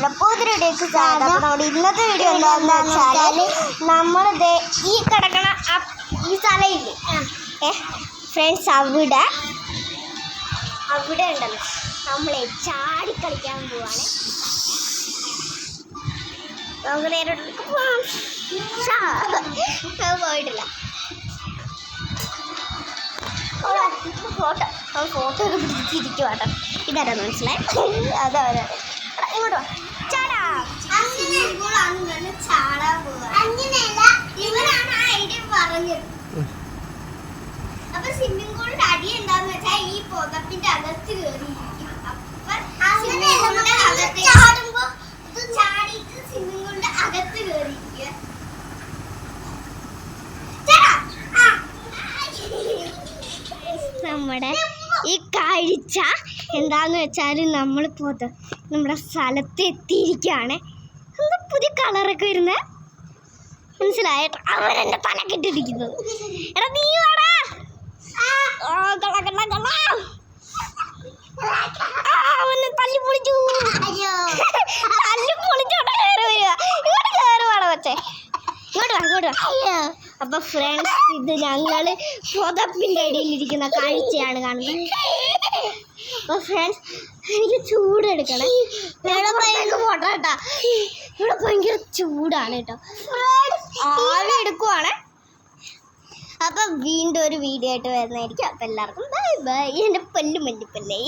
പുതിയൊരു നമ്മുടെ ഇന്നത്തെ വീഡിയോ എന്താന്ന് വെച്ചാൽ നമ്മളിത് ഈ കിടക്കണ ഈ സ്ഥലമില്ലേ? ഏ ഫ്രണ്ട്സ് അവിടെ. അവിടെ ഉണ്ടല്ലോ. നമ്മളെ ചാടി കളിക്കാൻ പോവാണ്. നമുക്ക് നേരെ പോയിട്ടില്ല. ഫോട്ടോ ഫോട്ടോ ഒക്കെ പിടിച്ചിരിക്കുവാട്ടോ. ഇതാരാ മനസ്സിലായി? അതാ. ഇങ്ങോട്ട് വാ. ചാടാൻ അങ്ങനെയല്ല ഇവനാണ് ആ ഐഡിയ പറഞ്ഞത്. അപ്പൊ സ്വിമ്മിംഗ് പൂളിന്റെ അടി എന്താന്ന് വെച്ചാൽ ഈ പുതപ്പിന്റെ അകത്ത് കയറിയിരിക്കും അപ്പൊ സ്വിമ്മിംഗ് പൂളിന്റെ അകത്ത് ചാടുമ്പോ ചാടിയിട്ട് സ്വിമ്മിംഗ് പൂളിന്റെ അകത്ത് കയറിയിരിക്കുക നമ്മുടെ ഈ കാഴ്ച എന്താന്ന് വെച്ചാൽ നമ്മൾ പോത നമ്മുടെ സ്ഥലത്ത് എത്തിയിരിക്കുകയാണ്. എന്താ പുതിയ കളറൊക്കെ വരുന്നേ? മനസ്സിലായിട്ട് അവൻ എന്റെ തല കെട്ടിരിക്കുന്നത് എടാ നീ വാടാ. ആ, കള, കള, കള. ആ, അവനെ തല്ലി പൊളിച്ചു. തല്ലി പൊളിച്ചോട്ടെ കയറി വരിക. ഇങ്ങോട്ട് കയറി വേണം വെച്ചേ ഇങ്ങോട്ട് വാ ഇങ്ങോട്ട് വാ. അപ്പൊ ഫ്രണ്ട്സ് ഇത് ഞങ്ങൾ പുതപ്പിന്റെ അടിയിലിരിക്കുന്ന കാഴ്ചയാണ് കാണുന്നത്. അപ്പൊ ഫ്രണ്ട്സ് എനിക്ക് ചൂടെടുക്കണം കേട്ടാ. ഇവിടെ ഭയങ്കര ചൂടാണ് കേട്ടോ. ആവി എടുക്കുവാണ്. അപ്പൊ വീണ്ടും ഒരു വീഡിയോ ആയിട്ട് വരുന്നതായിരിക്കും. അപ്പൊ എല്ലാവർക്കും ബൈ ബൈ എന്റെ പല്ല് മല്ലിപ്പല്ലേ?